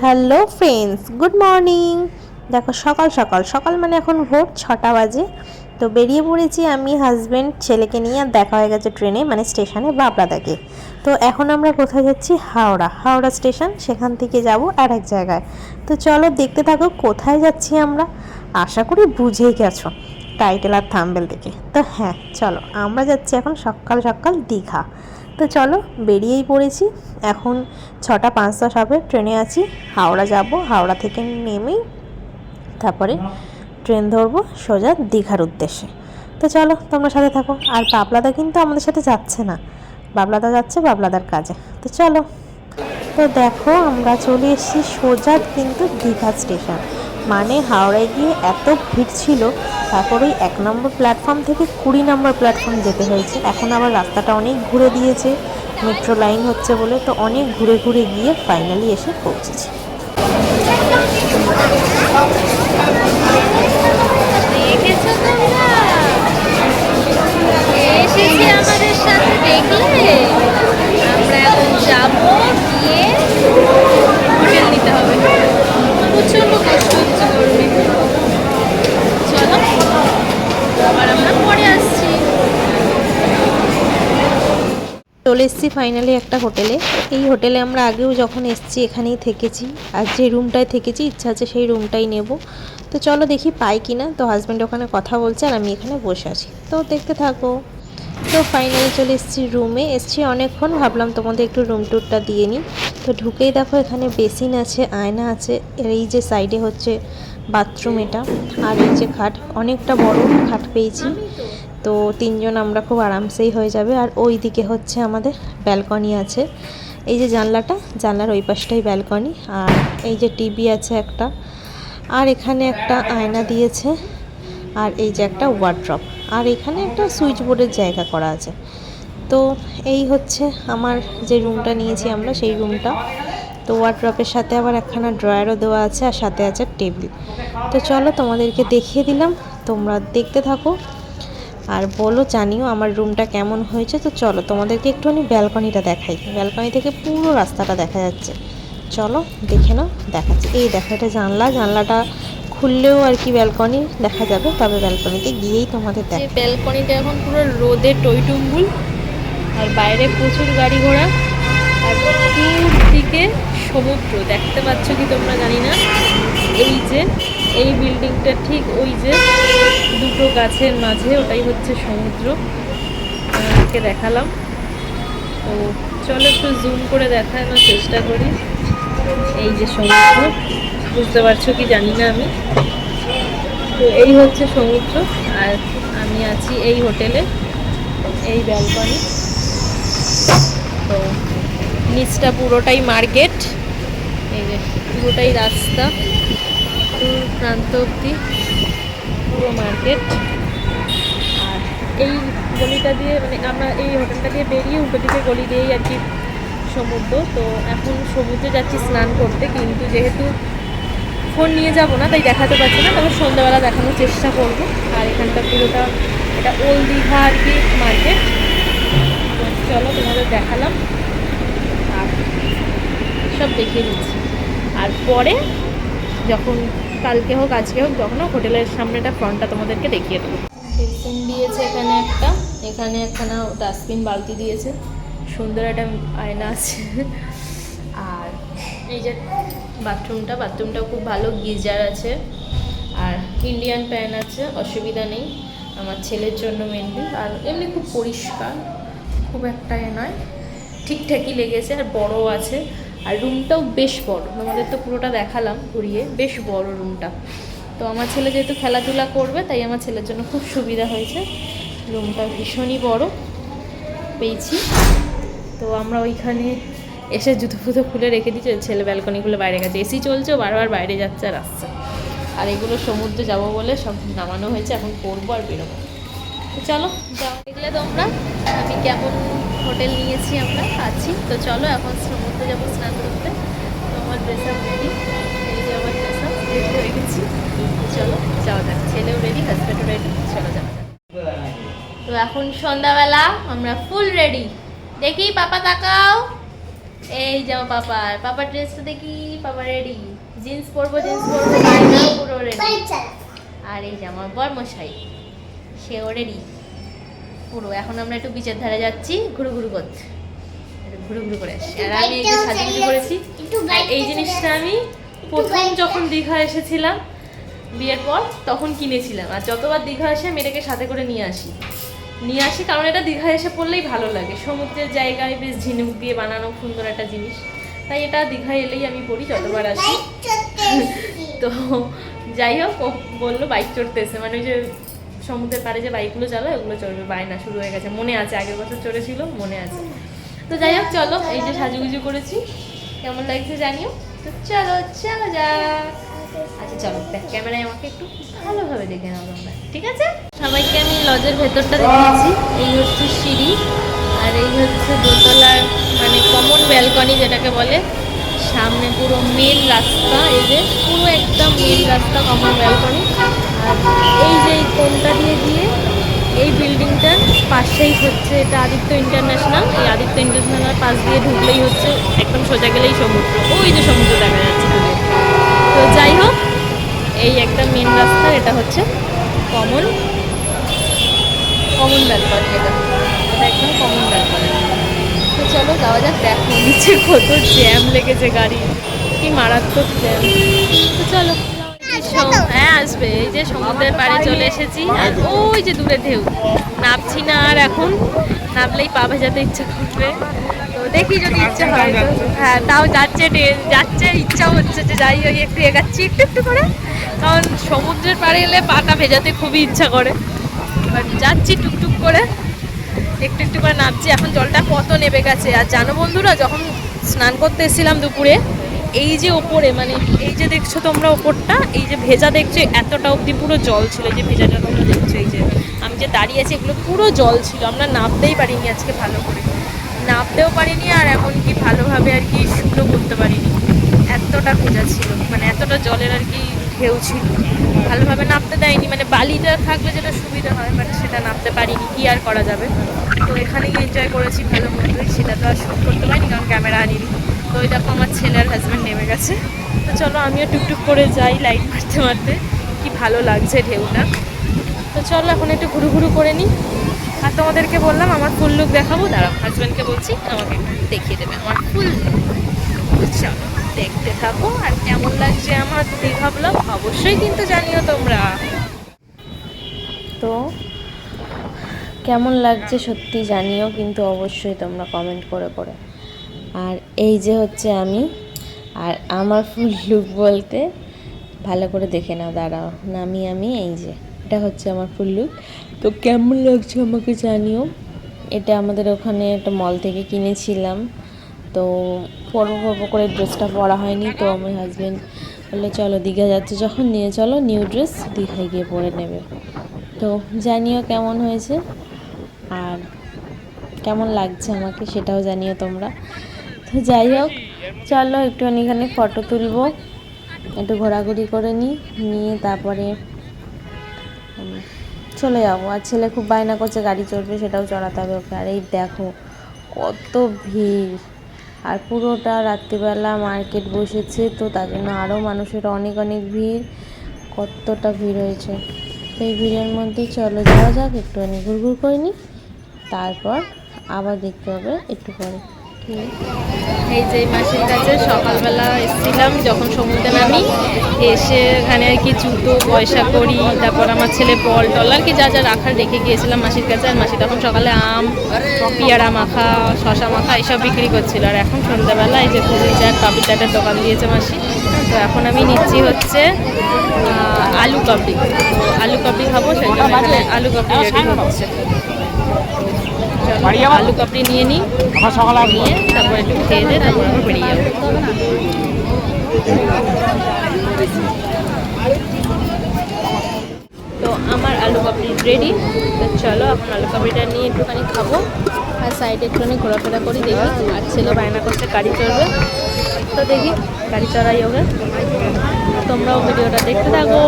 Hello friends, good morning. দেখো, সকাল সকাল। সকাল মানে এখন ভোর ছটা বাজে। তো বেরিয়ে পড়েছি আমি হাজব্যান্ড ছেলেকে নিয়ে, আর দেখা হয়ে গেছে ট্রেনে মানে স্টেশনে বাবলাদাকে তো এখন আমরা কোথায় যাচ্ছি? হাওড়া। হাওড়া স্টেশন, সেখান থেকে যাব আর এক জায়গায়। তো চলো দেখতে থাকো কোথায় যাচ্ছি আমরা। আশা করি বুঝেই গেছো। টাইটেল আর থাম্বেল দেখে। তো হ্যাঁ চলো, আমরা যাচ্ছি এখন সকাল সকাল দীঘা। তো চলো, বেরিয়েই পড়েছি। এখন ছটা পাঁচ দশ হবে, ট্রেনে আছি। হাওড়া যাব, হাওড়া থেকে নেমেই তারপরে ট্রেন ধরবো সোজা দীঘার উদ্দেশ্যে। তো চলো, তোমরা সাথে থাকো। আর বাবলাদা কিন্তু আমাদের সাথে যাচ্ছে না। বাবলাদা যাচ্ছে বাবলাদার কাজে। তো চলো। তো দেখো, আমরা চলে এসেছি সোজা কিন্তু দীঘা স্টেশন। মানে হাওড়ায় গিয়ে এত ভিড় ছিল তারপরে এক নম্বর প্ল্যাটফর্ম থেকে কুড়ি নম্বর প্ল্যাটফর্ম যেতে হয়েছে। এখন আবার রাস্তাটা অনেক ঘুরে দিয়েছে মেট্রো লাইন হচ্ছে বলে, তো অনেক ঘুরে ঘুরে গিয়ে ফাইনালি এসে পৌঁছেছি। আমরা এখন যাব গিয়ে হোটেল নিতে হবে কষ্ট হচ্ছে করবে চলো আবার আমরা পরে আসছি চলে এসেছি ফাইনালি একটা হোটেলে এই হোটেলে আমরা আগেও যখন এসেছি, এখানেই থেকেছি। আর যে রুমটায় থেকেছি, ইচ্ছা আছে সেই রুমটাই নেব। তো চলো দেখি পাই কি না তো হাজব্যান্ড ওখানে কথা বলছে আর আমি এখানে বসে আছি। তো দেখতে থাকো। তো ফাইনালি চলে এসেছি রুমে এসেছি অনেকক্ষণ, ভাবলাম তোমাদের একটু রুম ট্যুরটা দিয়ে নিই। তো ঢুকেই দেখো এখানে বেসিন আছে, আয়না আছে। এই যে সাইডে হচ্ছে বাথরুম এটা। আর এই যে খাট, অনেকটা বড় খাট পেয়েছি। তো তিনজন আমরা খুব আরামসেই হয়ে যাবে। আর ওই দিকে হচ্ছে আমাদের ব্যালকনি আছে। এই যে জানলাটা, জানলার ওই পাশটাই ব্যালকনি। আর এই যে টিভি আছে একটা। আর এখানে একটা আয়না দিয়েছে। আর এই যে একটা ওয়ার্ড্রপ আর এখানে একটা সুইচ বোর্ডের জায়গা করা আছে। তো এই হচ্ছে আমার যে রুমটা নিয়েছি আমরা, সেই রুমটা তো ওয়ার্ড্রপের সাথে আবার একখানা ড্রয়ারও দেওয়া আছে, আর সাথে আছে টেবিল তো চলো তোমাদেরকে দেখিয়ে দিলাম। তোমরা দেখতে থাকো। আর বলো জানিও আমার রুমটা কেমন হয়েছে তো চলো তোমাদেরকে একটুখানি ব্যালকনিটা দেখাই। ব্যালকনি থেকে পুরো রাস্তাটা দেখা যাচ্ছে। চলো দেখে নাও দেখাচ্ছি। এই দেখো এটা জানলা। জানলাটা খুললেও আর কি ব্যালকনি দেখা যাবে তবে ব্যালকনিতে গিয়েই তোমাদের দেখ ব্যালকনিটা এখন পুরো রোদে টইটুম্বুল আর বাইরে প্রচুর গাড়ি ঘোড়া আর দূর দিকে সমুদ্র। দেখতে পাচ্ছ কি তোমরা জানি না? এই যে এই বিল্ডিংটা ঠিক ওই যে দুটো গাছের মাঝে, ওটাই হচ্ছে সমুদ্র। আমাকে দেখালাম? তো চলো একটু জুম করে দেখানোর চেষ্টা করি। এই যে সমুদ্র, বুঝতে পারছ কি জানি না আমি। তো এই হচ্ছে সমুদ্র, আর আমি আছি এই হোটেলে, এই ব্যালকনি। তো নিচটা পুরোটাই মার্কেট, এই যে পুরোটাই রাস্তা। প্রান্ত অব্দি পুরো মার্কেট আর এই গলিটা দিয়ে মানে আমরা এই হোটেলটা দিয়ে বেরিয়ে উল্টো দিকে গলি দিয়েই আর কি সমুদ্র। তো এখন সমুদ্রে যাচ্ছি স্নান করতে, কিন্তু যেহেতু ফোন নিয়ে যাব না, তাই দেখাতে পারছি না। তবে সন্ধ্যাবেলা দেখানোর চেষ্টা করব। আর এখানটা পুরোটা এটা ওল্ড দীঘা আর কি মার্কেট চলো তোমাদের দেখালাম। আর সব দেখিয়ে দিচ্ছি। আর পরে যখন কালকে হোক, আজকে হোক, যখন হোটেলের সামনেটা, ফ্রন্টটা তোমাদেরকে দেখিয়ে দেবো। বেসিন দিয়েছে এখানে একটা। এখানে একখানা ডাস্টবিন, বালতি দিয়েছে। সুন্দর একটা আয়না আছে। আর এই যে বাথরুমটা, বাথরুমটাও খুব ভালো, গিজার আছে। আর ইন্ডিয়ান প্যান আছে, অসুবিধা নেই। আমার ছেলের জন্য মেনলি আর এমনি খুব পরিষ্কার, খুব একটা এ নয়। ঠিকঠাকই লেগেছে, আর বড় আছে। আর রুমটাও বেশ বড়। তোমাদের তো পুরোটা দেখালাম ঘুরিয়ে। বেশ বড় রুমটা তো আমার ছেলে যেহেতু খেলাধুলা করবে, তাই আমার ছেলের জন্য খুব সুবিধা হয়েছে। রুমটা ভীষণই বড়। পেয়েছি। তো আমরা ওইখানে এসে জুতো ফুতো খুলে রেখে দিয়েছি। ছেলে ব্যালকনি খুলে বাইরে গেছে। এসি চলছে বারবার বাইরে যাচ্ছে আর আসছে। আর এগুলো সমুদ্রে যাব বলে সব নামানো হয়েছে। এখন করব আর বেরোবো। চলো যাও। দেখলে তোমরা, আমি কেমন হোটেল নিয়েছি আমরা, আছি। তো চলো এখন সমুদ্রে যাব স্নান করতে। তো আমার ড্রেস আপ রেডি এই চলো, যাওয়া যাক। ছেলেও রেডি হাজব্যান্ডও রেডি চলো তো এখন সন্ধ্যাবেলা আমরা ফুল রেডি দেখি, পাপা তাকাও। এই যাও পাপার পাপার ড্রেসটা দেখি, পাপা রেডি জিন্স পরবো জিন্স পরবো পুরো রেডি আর এই যে আমার বর্মশাই। সেও রেডি পুরো এখন আমরা একটু বিচের ধারে যাচ্ছি ঘুরু ঘুরু করতে। ঘুরু ঘুরু করে আসছি আর আমি এই যে সাজুগুজু করেছি এই জিনিসটা আমি প্রথম যখন দীঘা এসেছিলাম বিয়ের পর তখন কিনেছিলাম। আর যতবার দীঘা আসে মেয়েটাকে সাথে করে নিয়ে আসি। নিয়ে আসি কারণ এটা দীঘা এসে পড়লেই ভালো লাগে। সমুদ্রের জায়গায় বেশ ঝিনুক দিয়ে বানানো সুন্দর একটা জিনিস। তাই এটা দীঘা এলেই আমি পড়ি যতবার আসি। তো যাই হোক বলল বাইক চড়তে এসে। মানে ওই যে সমুদ্রের পাড়ে যে বাইকগুলো চালায়, ওগুলো চড়বে বায়না শুরু হয়ে গেছে। মনে আছে, আগের বছর চড়েছিল, মনে আছে। তো যাই হোক, চলো, এই যে সাজুগুজু করেছি। কেমন লাগছে জানিও? তো চলো চলো যাক। আচ্ছা চলো ব্যাক ক্যামেরায় আমাকে একটু ভালোভাবে দেখে নাও তোমরা। ঠিক আছে? সবাইকে আমি লজের ভেতরটা দেখিয়েছি। এই হচ্ছে সিঁড়ি, আর এই হচ্ছে দোতলার মানে কমন ব্যালকনি যেটাকে বলে। সামনে পুরো মেন রাস্তা যে পুরো একদম মেন রাস্তা, কমন ব্যালকনি। এই যে এই কোনটা দিয়ে দিয়ে এই বিল্ডিংটার পাশেই হচ্ছে এটা আদিত্য ইন্টারন্যাশনাল। এই আদিত্য ইন্টারন্যাশনাল পাশ দিয়ে ঢুকলেই হচ্ছে একদম সোজা গেলেই সমুদ্র। ওই যে সমুদ্র দেখা যাচ্ছে। তো যাই হোক, এই একটা মেন রাস্তা, এটা হচ্ছে কমন কমন ব্যালকনি এটা। এটা একদম কমন ব্যালকনি তো চলো যাওয়া যাক, দেখো নিচে কত জ্যাম লেগেছে গাড়ি। কি মারাত্মক জ্যাম হ্যাঁ আসবে। এই যে সমুদ্রের পাড়ে চলে এসেছি। আর ওই যে দূরে ঢেউ। নামছি না আর এখন। নামলেই পা ভেজাতে ইচ্ছা করবে। তো দেখি যদি ইচ্ছা হয় হ্যাঁ তাও যাচ্ছে যাচ্ছে। ইচ্ছা হচ্ছে যে যাই ওই একটু এগাচ্ছি, একটু একটু করে। কারণ সমুদ্রের পাড়ে এলে পাটা ভেজাতে খুবই ইচ্ছা করে। এবার যাচ্ছি টুকটুক করে। একটু একটু করে নামছি। এখন জলটা কত নেমে গেছে? আর জানো বন্ধুরা, যখন স্নান করতে এসেছিলাম দুপুরে এই যে ওপরে মানে এই যে দেখছ তোমরা ওপরটা, এই যে ভেজা দেখছ এতটা অবধি পুরো জল ছিল যে ভেজাটা তোমরা দেখছ, এই যে আমি যে দাঁড়িয়ে আছি, এগুলো পুরো জল ছিল, আমরা নামতেই পারিনি আজকে ভালো করে। নামতেও পারিনি আর এমনকি ভালোভাবে আর কি শুকনো করতে পারিনি। এতটা ভেজা ছিল মানে এতটা জলের আর কি ঢেউ ছিল। ভালোভাবে নামতে দেয়নি মানে বালিটা থাকলে যেটা সুবিধা হয় বাট সেটা নামতে পারিনি, কি আর করা যাবে? তো এখানেই এনজয় করেছি ভালো মতোই, সেটা তো আর শ্যুট করতে পারিনি, কারণ ক্যামেরা আনিনি। তো ওই দেখো আমার ছেলে আর হাজব্যান্ড নেমে গেছে। তো চলো আমিও টুকটুক করে যাই লাইট মারতে মারতে। কি ভালো লাগছে ঢেউটা। তো চলো এখন একটু ঘুরু ঘুরু করে নিই। আর তোমাদেরকে বললাম আমার ফুল লুক দেখাবো। দাঁড়াও হাজব্যান্ডকে বলছি, আমাকে দেখিয়ে দেবে আমার ফুল চলো, দেখতে থাকো। আর কেমন লাগছে আমার দীঘা ব্লগ অবশ্যই কিন্তু জানিও তোমরা। তো কেমন লাগছে সত্যি জানিও, কিন্তু অবশ্যই তোমরা কমেন্ট করে করে আর এই যে হচ্ছে আমি, আর আমার ফুল লুক বলতে ভালো করে দেখে নাও, দাঁড়াও নামি আমি, এই যে, এটা হচ্ছে আমার ফুল লুক তো কেমন লাগছে আমাকে জানিও? এটা আমাদের ওখানে একটা মল থেকে কিনেছিলাম, তো পরব পরব করে ড্রেসটা পরা হয়নি, তো আমার হাজব্যান্ড বলল, চলো দীঘা যাচ্ছে। যখন নিয়ে চলো নিউ ড্রেস দীঘায় গিয়ে পরে নেবে। তো জানিও কেমন হয়েছে, আর কেমন লাগছে আমাকে সেটাও জানিও তোমরা। তো যাই হোক, চলো একটুখানি এখানে ফটো তুলবো। একটু ঘোরাঘুরি করে নিই নিয়ে তারপরে চলে যাব। আর ছেলে খুব বায়না করছে, গাড়ি চড়বে, সেটাও চড়াতে হবে ওকে। আর এই দেখো, কত ভিড়। আর পুরোটা রাত্রিবেলা মার্কেট বসেছে, তো তার জন্য আরও মানুষের অনেক অনেক ভিড়। কতটা ভিড় হয়েছে। তো এই ভিড়ের মধ্যে চলো যাওয়া যাক, একটুখানি ঘুরঘুর করে নিই তারপর আবার দেখতে হবে একটু পরে। এই যে মাসির কাছে সকালবেলা এসেছিলাম, যখন সমুদ্রে নামি, এসে এখানে আর কি জুতো, পয়সা করি তারপর আমার ছেলে বল টল, আর কি যা যা রাখার রেখে গিয়েছিলাম মাসির কাছে, আর মাসি তখন সকালে আম, পিয়ারা মাখা শশা মাখা, এইসব বিক্রি করছিল। আর এখন সন্ধ্যাবেলা এই যে পুরি চাট পাপড়ি চাটের দোকান দিয়েছে মাসি। তো এখন আমি নিচ্ছি হচ্ছে আলু কাবলি তো আলু কাবলি খাব, সেই জন্য আলু কাবলি রেডি হচ্ছে। আলু কাবলি নিয়ে নিই আমার সকালে নিয়ে তারপর একটু খেয়ে দিয়ে তারপর আমরা বেরিয়ে যাব। তো আমার আলু কাবলি রেডি তো চলো এখন আলু কাবলিটা নিয়ে একটুখানি খাব। আর সাইডে একটুখানি ঘোরাফেরা করি দেখি আর ছেলে বায়না করছে গাড়ি চড়বে। তো দেখি গাড়ি চড়াই হবে তোমরাও ভিডিওটা দেখতে থাকো।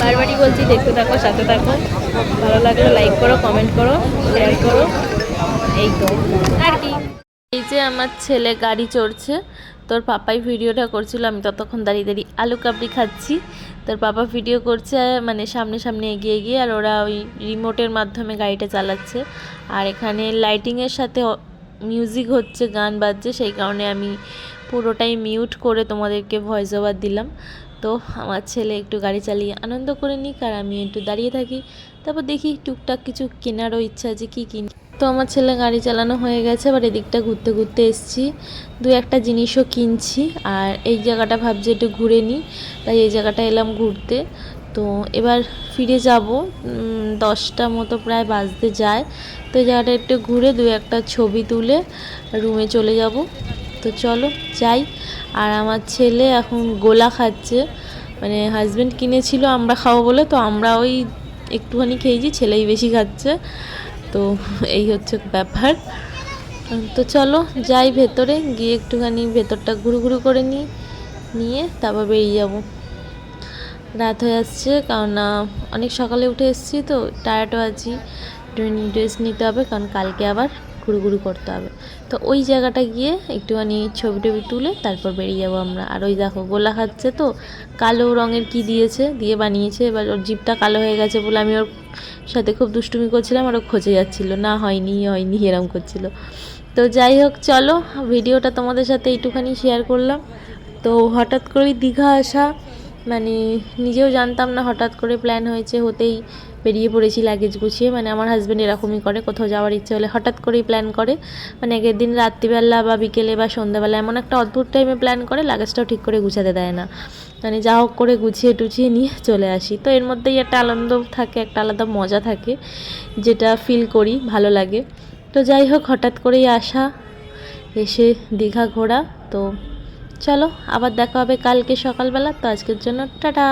বারবারই বলছি দেখতে থাকো সাথে থাকো। ভালো লাগলে লাইক করো কমেন্ট করো শেয়ার করো। এই তো। আর কি? এই যে আমার ছেলে গাড়ি চড়ছে, তোর পাপাই ভিডিওটা করছিল, আমি ততক্ষণ দাঁড়িয়ে দাঁড়িয়ে আলু কাবলি খাচ্ছি। তোর পাপা ভিডিও করছে মানে সামনে সামনে এগিয়ে গিয়ে, আর ওরা ওই রিমোটের মাধ্যমে গাড়িটা চালাচ্ছে। আর এখানে লাইটিংয়ের সাথে মিউজিক হচ্ছে, গান বাজছে, সেই কারণে আমি পুরোটাই মিউট করে তোমাদেরকে ভয়েস ওভার দিলাম। তো আমার ছেলে একটু গাড়ি চালিয়ে আনন্দ করে নিক, আর আমি একটু দাঁড়িয়ে থাকি। তারপর দেখি টুকটাক কিছু কেনারও ইচ্ছা আছে, কি কিনি। তো আমার ছেলে গাড়ি চালানো হয়ে গেছে এবার এদিকটা ঘুরতে ঘুরতে এসছি। দু একটা জিনিসও কিনছি, আর এই জায়গাটা ভাবছি একটু ঘুরে নিই, তাই এই জায়গাটা এলাম ঘুরতে। তো এবার ফিরে যাব দশটা মতো প্রায় বাজতে যায়। তো এই জায়গাটা একটু ঘুরে দু একটা ছবি তুলে রুমে চলে যাব। তো চলো, যাই। আর আমার ছেলে এখন গোলা খাচ্ছে মানে হাজব্যান্ড কিনেছিল, আমরা খাব বলে, তো আমরা ওই একটুখানি খেয়েছি, ছেলেই বেশি খাচ্ছে। তো এই হচ্ছে ব্যাপার। তো চলো যাই ভেতরে, গিয়ে একটুখানি ভেতরটা ঘুরু ঘুরু করে নিই নিয়ে তারপর বেরিয়ে যাব। রাত হয়ে আসছে, কারণ অনেক সকালে উঠে এসেছি তো টায়ার্ডও আছি। ড্রেস নিতে হবে, কারণ কালকে আবার ঘুরু ঘুরু করতে হবে। তো ওই জায়গাটা গিয়ে একটুখানি ছবি টবি তুলে তারপর বেরিয়ে যাব আমরা। আর ওই দেখো গোলা খাচ্ছে তো, কালো রঙের কি দিয়েছে, দিয়ে বানিয়েছে। এবার ওর জিপটা কালো হয়ে গেছে বলে আমি ওর সাথে খুব দুষ্টুমি করছিলাম আর ও খোঁজে যাচ্ছিল। না, হয়নি হয়নি এরম করছিল। তো যাই হোক, চলো, ভিডিওটা তোমাদের সাথে এইটুখানি শেয়ার করলাম। তো হঠাৎ করেই দীঘা আসা মানে নিজেও জানতাম না হঠাৎ করে প্ল্যান হয়েছে, হতেই বেরিয়ে পড়েছি লাগেজ গুছিয়ে। মানে আমার হাজব্যান্ড এরকমই করে, কোথাও যাওয়ার ইচ্ছে হলে হঠাৎ করেই প্ল্যান করে। মানে আগের দিন রাত্রিবেলা বা বিকেলে বা সন্ধ্যাবেলা এমন একটা অদ্ভুত টাইমে প্ল্যান করে লাগেজটাও ঠিক করে গুছাতে দেয় না। মানে যা হোক করে গুছিয়ে টুছিয়ে নিয়ে চলে আসি। তো এর মধ্যেই একটা আনন্দ থাকে, একটা আলাদা মজা থাকে, যেটা ফিল করি, ভালো লাগে। তো যাই হোক, হঠাৎ করেই আসা, এসে দীঘা ঘোরা। তো চলো আবার দেখা হবে কালকে সকালবেলা। তো আজকের জন্য টাটা।